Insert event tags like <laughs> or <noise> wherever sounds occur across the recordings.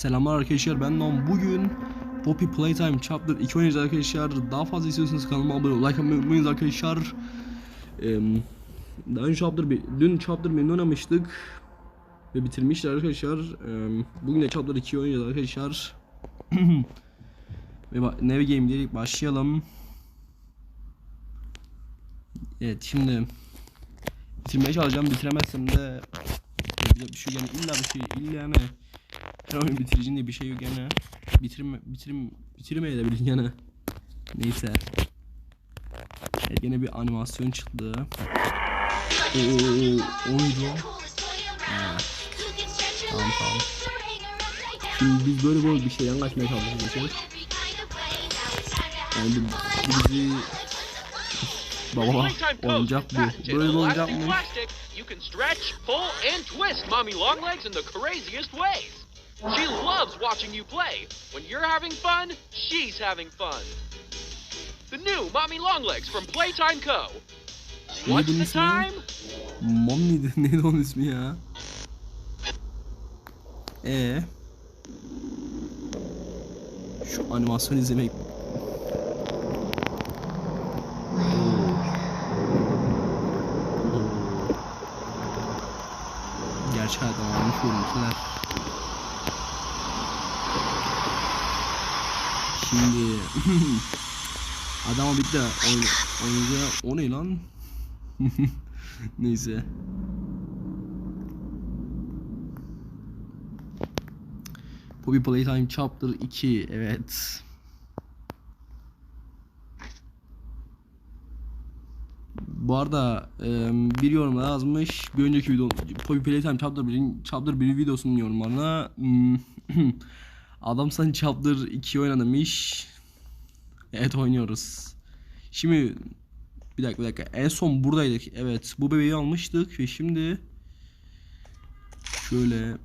Selamlar arkadaşlar ben Nom. Bugün Poppy Playtime Chapter 2 oynayacağız arkadaşlar. Daha fazla istiyorsanız kanalıma abone olmayı, like atmayı arkadaşlar. Eee, daha önce Chapter bir, dün Chapter 1'ini oynamıştık. Ve bitirmişler arkadaşlar. Eee, bugün de Chapter 2 oynayacağız arkadaşlar. <clears throat> ve Neve Game diyerek başlayalım. Evet şimdi bitirmeye çalışacağım. Bitiremezsem de bir şey yani illa bir şey illa her oyun bitiricinin diye bir şey yok yani. Bitirme bitirim bitirmeye de bilin yani. Neyse. Evet, yine bir animasyon çıktı. Ooo oydu tamam tamam. Şimdi biz böyle böyle bir şeyden kaçmaya çalışıyoruz. Yani bizi baba oyuncak bu. Böyle oyuncakmış plastic. You can stretch, pull, and twist Mommy Longlegs in the craziest ways. She loves watching you play. When you're having fun, she's having fun. The new Mommy Longlegs from Playtime Co. What's the ismi? time? Mom mıydı? Neydi onun ismi ya? Ee. Eh? Şu animasyon izlemek. Gerçek hayattan almış görüntüler. Şimdi <laughs> adama bitti oyun oyuncağı o ne lan? <laughs> Neyse. Poppy Playtime Chapter 2 evet. Bu arada e, bir yorumda yazmış bir önceki video Poppy Playtime Chapter 1'in Chapter 1 videosunun yorumlarına hmm, <clears throat> Adam sen Chapter 2 oynamış. Evet oynuyoruz. Şimdi bir dakika bir dakika. En son buradaydık. Evet. Bu bebeği almıştık ve şimdi şöyle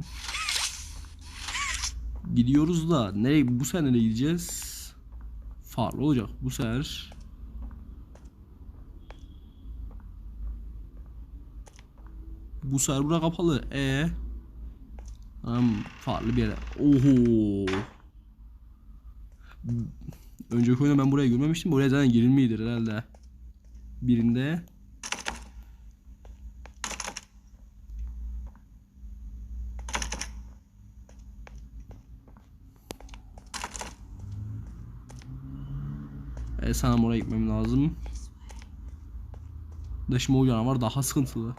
gidiyoruz da nereye bu sefer nereye gideceğiz? Farklı olacak bu sefer. Bu sefer bura kapalı. E Tamam farklı bir yere. Oho. Önceki oyunda ben buraya görmemiştim. Buraya zaten girilmeydir herhalde birinde e, sanırım oraya gitmem lazım. Daşıma o canavar daha sıkıntılı.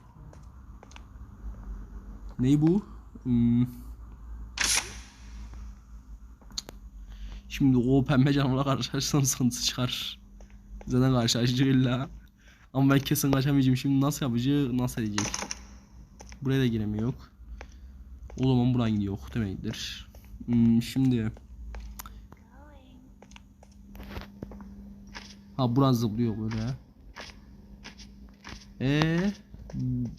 Ney bu? Hmm. Şimdi o pembe canavarla karşılaşırsam sıkıntı çıkar. Zaten karşılaşacak illa. Ama ben kesin kaçamayacağım. Şimdi nasıl yapacak, nasıl edecek? Buraya da giremiyor. O zaman buradan gidiyor demektir. Hmm, şimdi Ha buradan zıplıyor böyle. Eee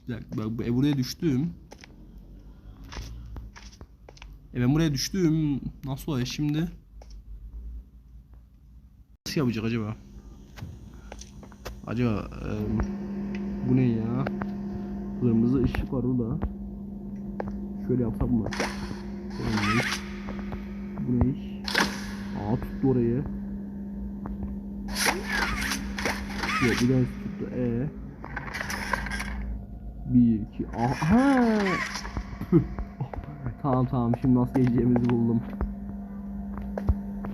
bak, bak, e, buraya düştüm. E ben buraya düştüm. Nasıl oluyor şimdi? Nasıl yapacak acaba? Acaba e, bu ne ya? Kırmızı ışık var orada. Şöyle yapsak mı? Bu ne iş? Aa tuttu orayı. Yok bir daha tuttu. E. Bir iki. Aha. Tamam tamam şimdi nasıl geçeceğimizi buldum.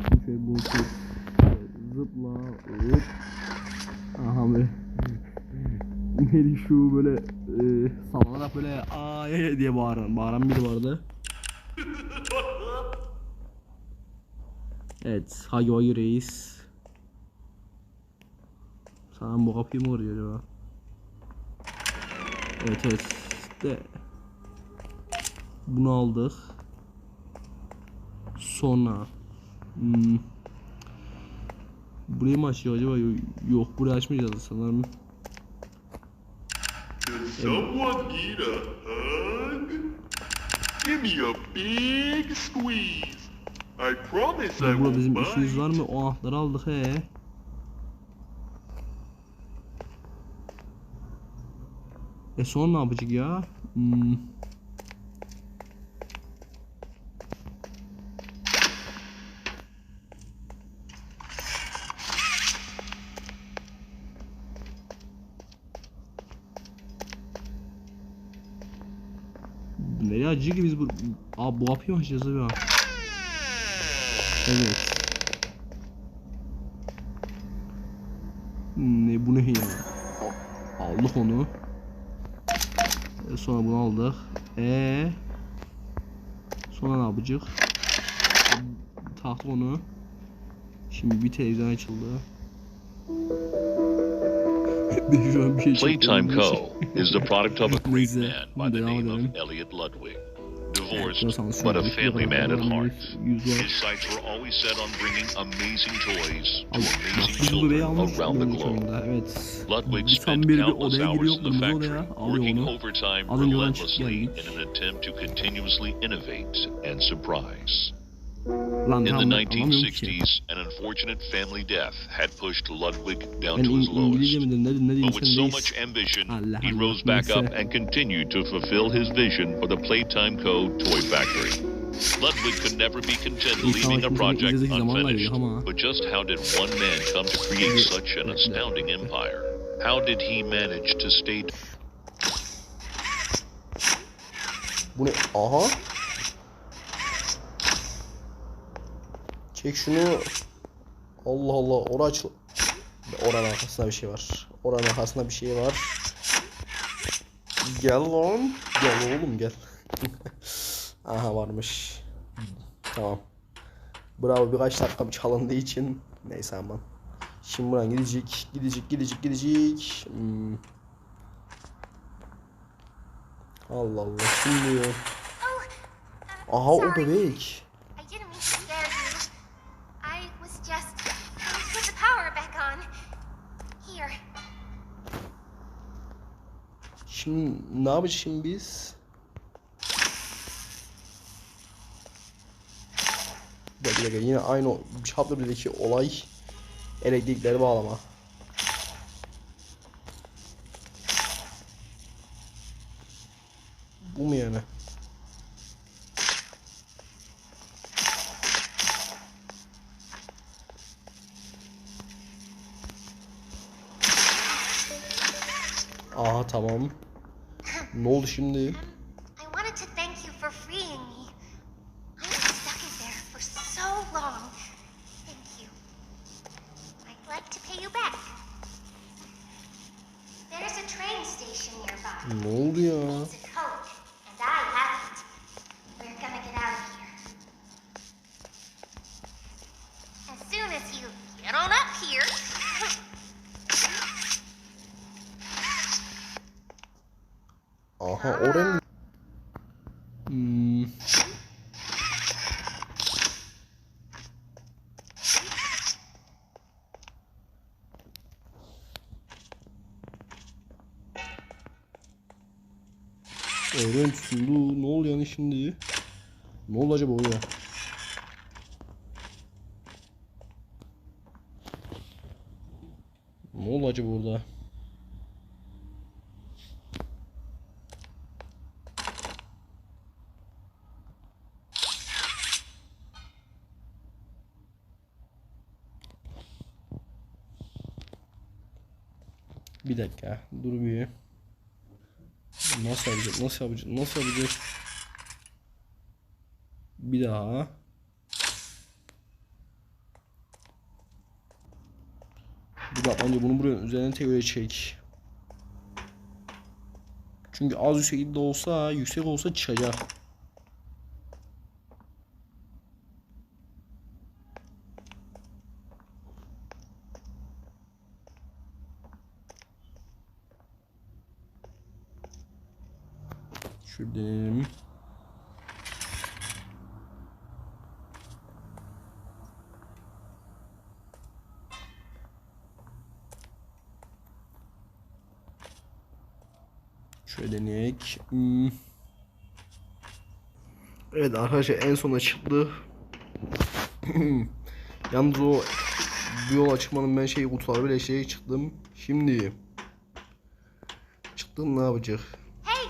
Şimdi şöyle bu zıpla. Hop. Aha böyle Neydi şu böyle e, sallanarak böyle ay diye bağıran, bağıran biri vardı. Evet, Wagi Reis. Sana bu kapıyı mı arıyor acaba? Evet evet. De. Bunu aldık. Sonra. Hmm. Burayı mı açıyor acaba? Yo- Yok burayı açmayacağız sanırım. Someone need a hug? Give me a big squeeze. I promise I Ya burada won't bizim işimiz var mı? O anahtarı aldık he. E sonra ne yapacak ya? Hmm. Ki biz bu... Abi bu kapıyı mı açacağız abi ya? Evet. Ne bu ne ya? Aldık onu. E, sonra bunu aldık. E Sonra ne yapacak? Taktık onu. Şimdi bir televizyon açıldı. Playtime. Co. is the product of a <laughs> great man by the name of Elliot Ludwig. Divorced, but a family man at heart. His sights were always set on bringing amazing toys to amazing bu bebeği children around the globe. Ludwig spent countless hours in the factory, working overtime Az önce oradan relentlessly in an attempt to continuously innovate and surprise. Lan In the tamam ben anlamıyorum ki. 1960s, an unfortunate family death had pushed Ludwig down to his lowest. mi dedim ne, ne diyeyim But with so much ambition, he rose back up and continued to fulfill his vision for the Playtime Co. toy factory. Ludwig could never be content leaving a project unfinished. But just how did one man come to create such an astounding empire? How did he manage to stay Bu ne? Aha. Çek şunu. Allah Allah. Ora aç. Oranın arkasında bir şey var. Oranın arkasında bir şey var. Gel lan. Gel oğlum gel. <laughs> Aha varmış. Tamam. Bravo birkaç dakika çalındığı için. Neyse aman. Şimdi buradan gidecek. Gidecek gidecek gidecek. Hmm. Allah Allah. Şimdi. Aha o bebek. I didn't mean to scare you. I was just going to put the power back on. Here. Şimdi ne yapacağız şimdi biz? Bir dakika, bir dakika yine aynı o Chapter 1'deki olay elektrikleri bağlama. Bu mu yani? Aha tamam. Ne oldu şimdi? I wanted to thank you for freeing me. I was stuck in there for so long. Thank you. I'd like to pay you back. There's a train station nearby. Ne oldu ya? It's a code, and I have it. We're gonna get out of here. As soon as you get on up here. Aha oranın Hmm. Öğren tutundu. Ne oluyor yani şimdi? Ne oldu acaba oraya? Ne oldu acaba orada? Bir dakika. Dur bir. Nasıl yapacağız? Nasıl yapacağız? Bir daha. Bir dakika önce bunu buraya üzerine tekrar çek. Çünkü az yükseklikte olsa, yüksek olsa çıkacak. Şuradan. Şöyle deneyek. Hmm. Evet arkadaşlar en sona çıktı. <clears throat> Yalnız o bu yol açmanın ben şey kutuları bile şey çıktım. Şimdi çıktım ne yapacak? Hey,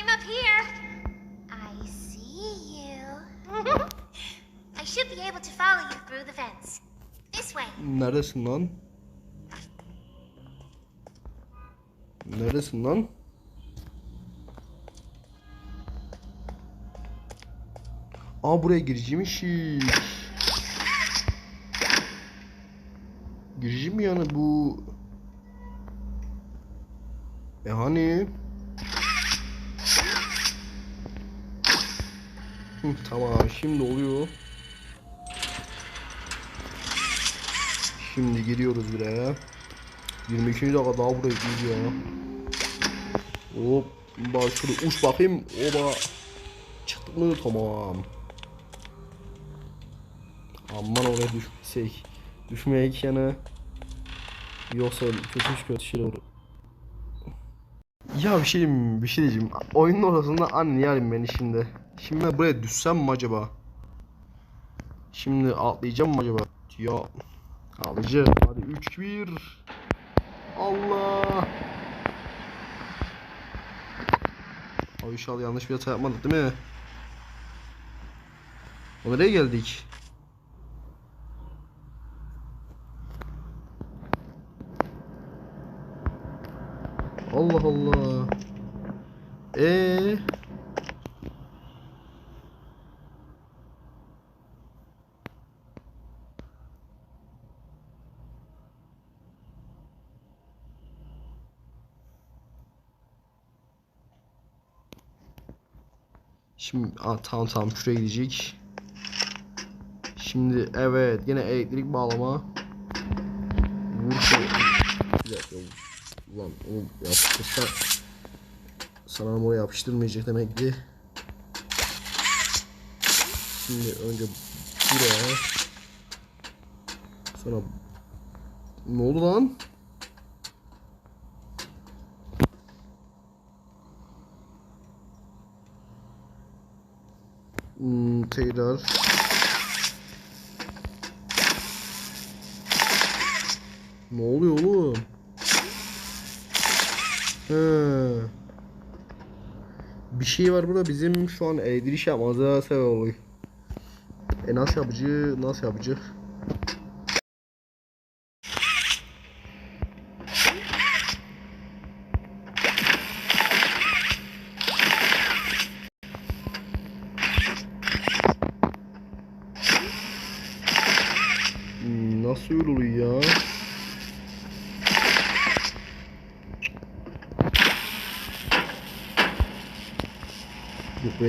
I'm up here. I see you. <laughs> I should be able to follow you through the fence. This way. Neredesin lan? Neredesin lan? Aa buraya gireceğimiş. Girici mi yani bu? E hani? Tamam şimdi oluyor. Şimdi giriyoruz buraya. 22. dakika daha buraya giriyor. Hop. Bak şurada uç bakayım. Oba. Çıktık mı? Tamam. Aman oraya düşmesek. Düşmeyek yana. Yoksa kötü kötü şey olur. Ya bir şey bir şey diyeceğim. Oyunun ortasında anne yarim beni şimdi. Şimdi ben buraya düşsem mi acaba? Şimdi atlayacağım mı acaba? Ya atlayacağım. Hadi 3 1 Allah. Abi inşallah yanlış bir hata yapmadık değil mi? O nereye geldik? Allah Allah. Ee. Şimdi aa, tamam tamam şuraya gidecek. Şimdi evet yine elektrik bağlama. Vur Bir dakika. Ulan onu yapıştırsa sana oraya yapıştırmayacak demek ki. Şimdi önce buraya sonra ne oldu lan? Hmm, tekrar Ne oluyor oğlum? He. Bir şey var burada bizim şu an elektrik yapmamıza sebep oluyor. E nasıl yapıcı? Nasıl yapıcı?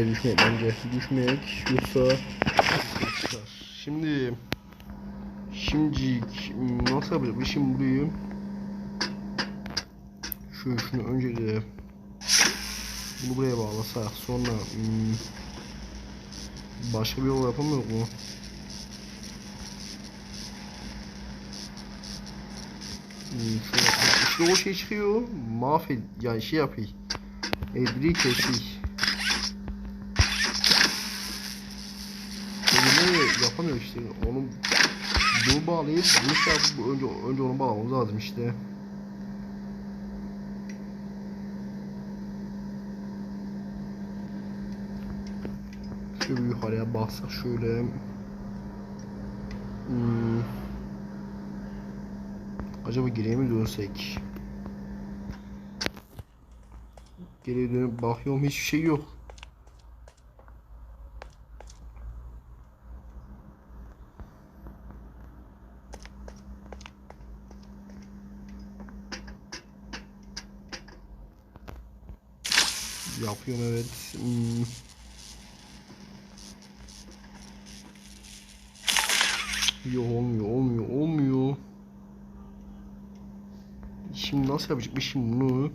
Düşmek bence. Düşmek yoksa Şimdi Şimdi nasıl yapacağım? Şimdi burayı şu şunu önce de bunu buraya bağlasak sonra hmm, başka bir yol yapamıyor mu? Hmm, şöyle işte o şey çıkıyor. Mahvet yani şey yapıyor. Elektriği kesiyor. Bunu yapamıyor işte. Onu bunu bağlayıp bunu şey önce önce onu bağlamamız lazım işte. Şöyle yukarıya bassak şöyle. Hmm. Acaba geriye mi dönsek? Geriye dönüp bakıyorum hiçbir şey yok. Yapıyorum evet. Hmm. Yok olmuyor olmuyor olmuyor. Şimdi nasıl yapacakmışım bunu?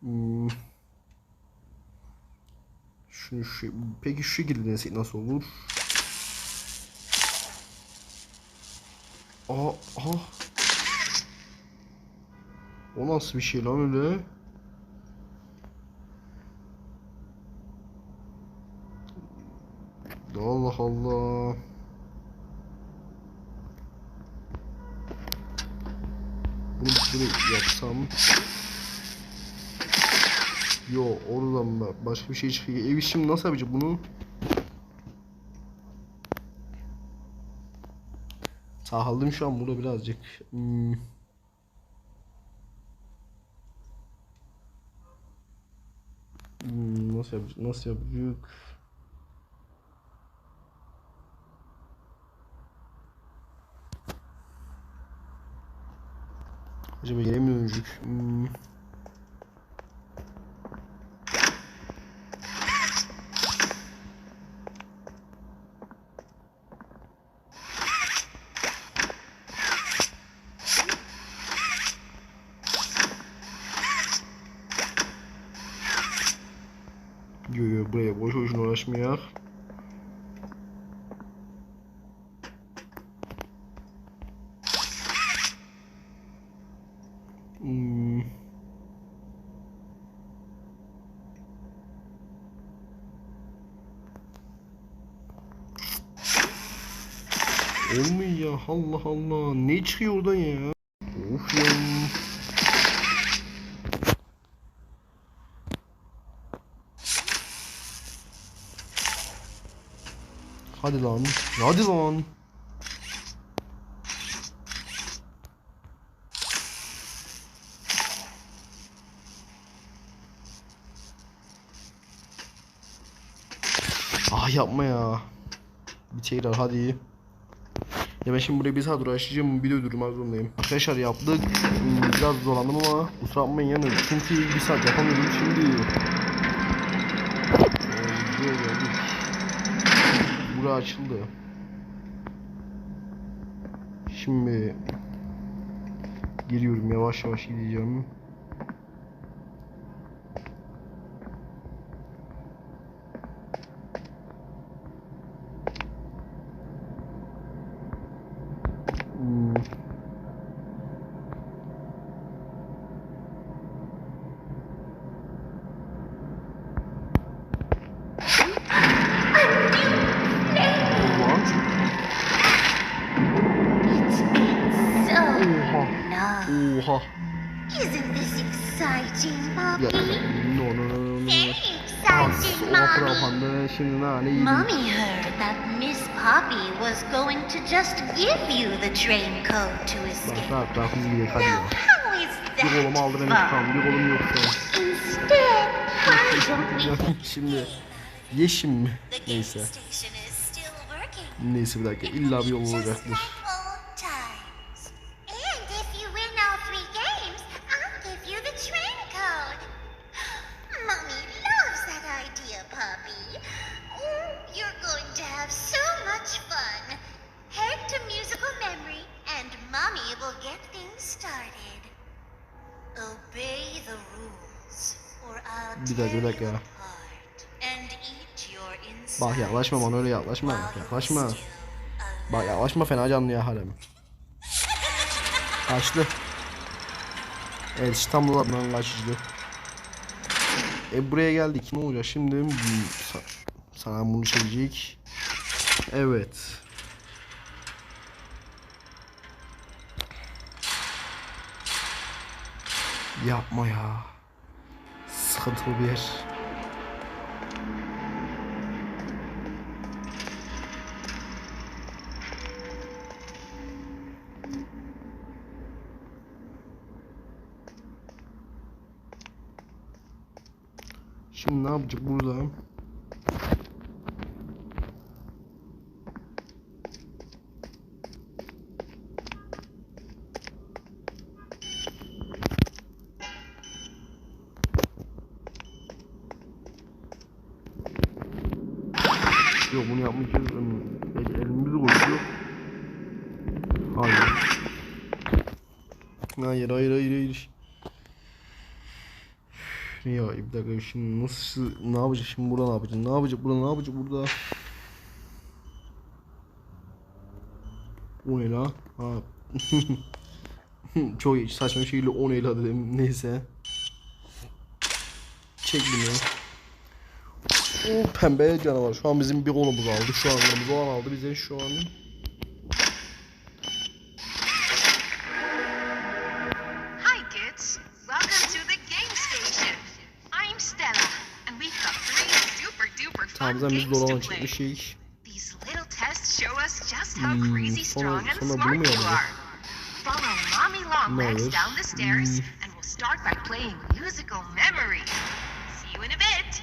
Hmm. Şunu şu, peki şu şekilde denesek nasıl olur? Aa, aa. O nasıl bir şey lan öyle? Allah Allah. Bunu böyle yapsam. Yo oradan ba- başka bir şey çıkıyor. Ev işim nasıl yapacak bunu? Sahaldım şu an burada birazcık. Hmm. Hmm, nasıl yapacak? Nasıl yapacak? Acaba yere mi dönecek? Hmm. Yo buraya boş boşuna uğraşmayak. Olmuyor ya? Allah Allah. Ne çıkıyor oradan ya? Of ya. Hadi lan. Hadi lan. Ah yapma ya. Bir tekrar hadi. Ya ben şimdi buraya bir saat uğraşacağım video durmak zorundayım. Arkadaşlar yaptık. Hmm, Biraz zorlandım ama kusura bakmayın yani. Çünkü bir saat yapamıyorum şimdi. Ee, videoya geldik. Bura açıldı. Şimdi giriyorum yavaş yavaş gideceğim. Hmm. Ulan. So Oha. long. Oha. Isn't this exciting, Ya, Poppy? no no no no. Very exciting, Mommy. şimdi. Mommy heard that Miss Poppy was going to just give you the train code to escape. gidelim hadi Now, how is Bir kolumu that aldıran fun? intikam, bir kolum yok ya. Instead, why don't we Şimdi yeşim mi? Neyse. Neyse bir dakika illa bir yol olacaktır. Bir dakika, bir dakika. insides. Bak yaklaşma bana öyle yaklaşma. Yaklaşma. Bak yaklaşma fena canlı ya harem. Kaçtı. Evet İstanbul'dan kaçtı. E buraya geldik. Ne olacak şimdi? Sa- Sana bunu çekecek. Evet. Yapma ya. Sıkıntılı bir yer. Şimdi ne yapacak burada? Yok bunu yapmayacağız. El, elimizi koyuyor. Hayır. Hayır hayır hayır hayır. Ya bir dakika şimdi nasıl ne yapacak şimdi burada ne yapacak? Ne yapacak burada ne yapacak burada? O ne la? Ha. <laughs> Çok saçma bir şekilde o ne la dedim. Neyse. Çek bunu. O pembe canavar. Şu an bizim bir kolumuz aldı. Şu an kırmızı olan aldı. Bize şu an tests show us just how Hmm, sonra- sonra bunu mu yapacağız? Longlegs olur. Hmm. and we'll start by playing musical memory. See you in a bit.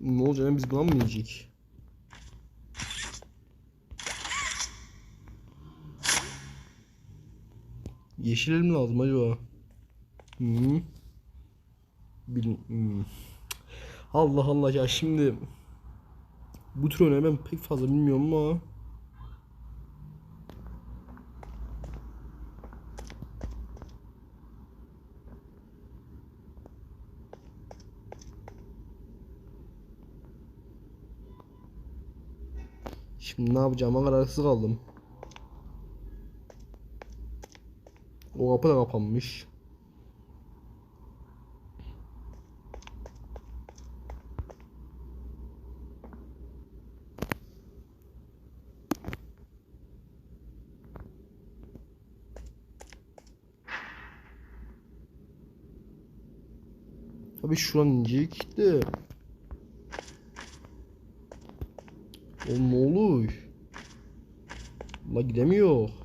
Ne olacak lan biz buna mı yiyecek? Yeşil mi lazım acaba? Hmm. Bil hmm. Allah Allah ya şimdi bu tür oyunları ben pek fazla bilmiyorum ama Şimdi ne yapacağıma kararsız kaldım. O kapı da kapanmış. Tabii şuradan inecek de. Oğlum ne oluyor? La gidemiyor.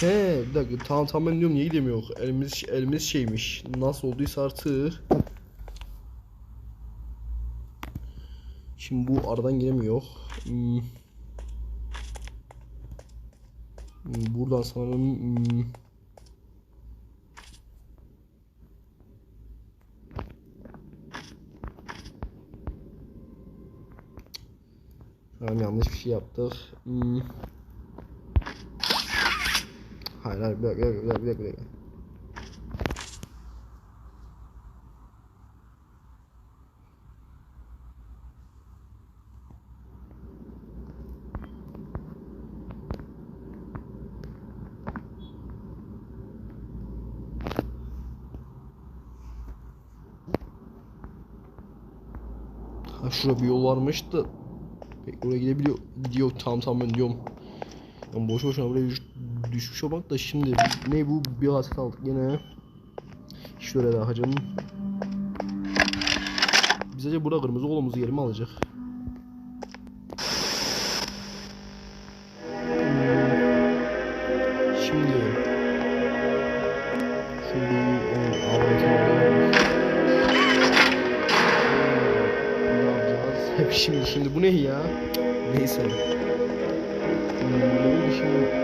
He bir dakika tamam tamam diyorum niye gidemiyor? Elimiz elimiz şeymiş. Nasıl olduysa artık. Şimdi bu aradan giremiyor. Hmm. Hmm, Buradan sanırım hmm. Tamam yanlış bir şey yaptık. Hmm. Hayır hayır bir dakika bir dakika bir dakika. Bir dakika. Ha şurada bir yol varmış da Peki oraya gidebiliyor. Gidiyor tam tam ben diyorum. Yani boş boşuna buraya düş, düşmüş olmak da şimdi ne bu bir hasret aldık yine. Şöyle daha hacım. Biz acaba burada kırmızı kolumuzu yeri mi alacak? Şimdi? Hep <laughs> şimdi şimdi bu ne ya? Neyse. Hmm, şimdi?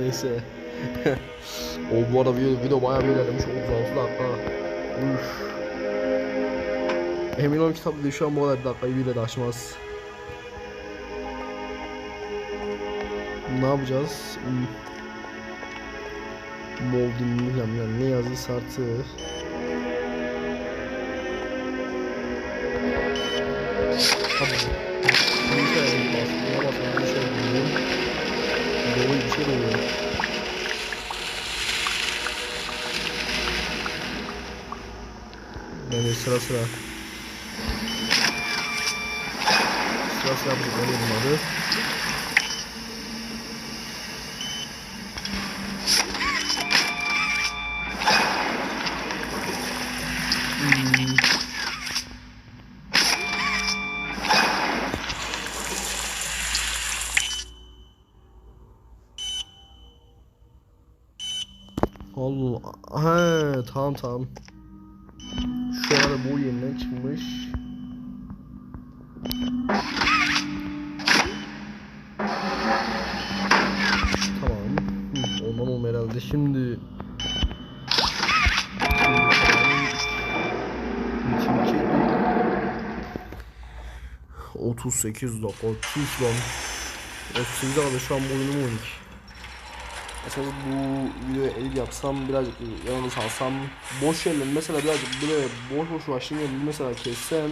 Neyse. o bu arada video, video bayağı bir ilerlemiş 36 dakika. Üf. Emin olun kitapta şu an bu kadar dakikayı bile de aşmaz. Ne yapacağız? Hmm. Molding yani ne yazdı artık. Sıra sıra. Sıra sıra bu böyle bunları. Hmm. Allah. He tamam tamam. 38 dakika. Tüh lan. 38 dakika şu an mu oynadık? Mesela bu videoya edit yapsam birazcık yanına salsam boş yerleri mesela birazcık böyle boş boş yerleri mesela kessem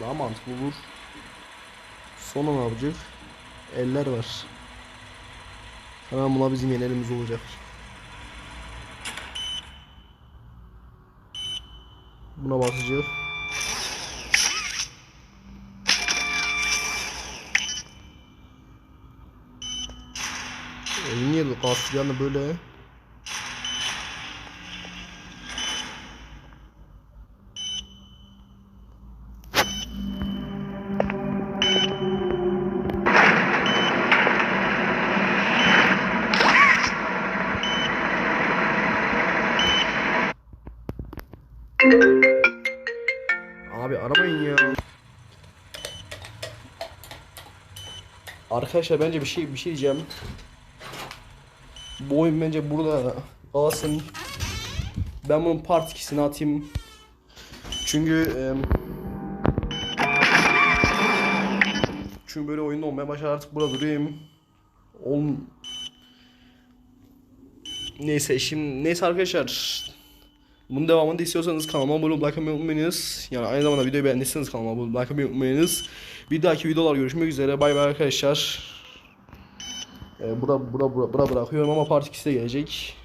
daha mantıklı olur. Sonra ne yapacak? Eller var. Hemen buna bizim yeni elimiz olacak. Buna basacağız. niye gaz yanı böyle? Abi aramayın ya. Arkadaşlar bence bir şey bir şey diyeceğim. Bu oyun bence burada kalsın. Ben bunun part 2'sini atayım. Çünkü çünkü böyle oyunda olmaya başlar artık burada durayım. Oğlum Neyse şimdi neyse arkadaşlar bunun devamını da istiyorsanız kanalıma abone olup like atmayı unutmayınız. Yani aynı zamanda videoyu beğendiyseniz kanalıma abone olup like atmayı unutmayınız. Bir dahaki videolar görüşmek üzere. Bay bay arkadaşlar. Ee, bura, bura, bura, bırakıyorum ama part 2'si de gelecek.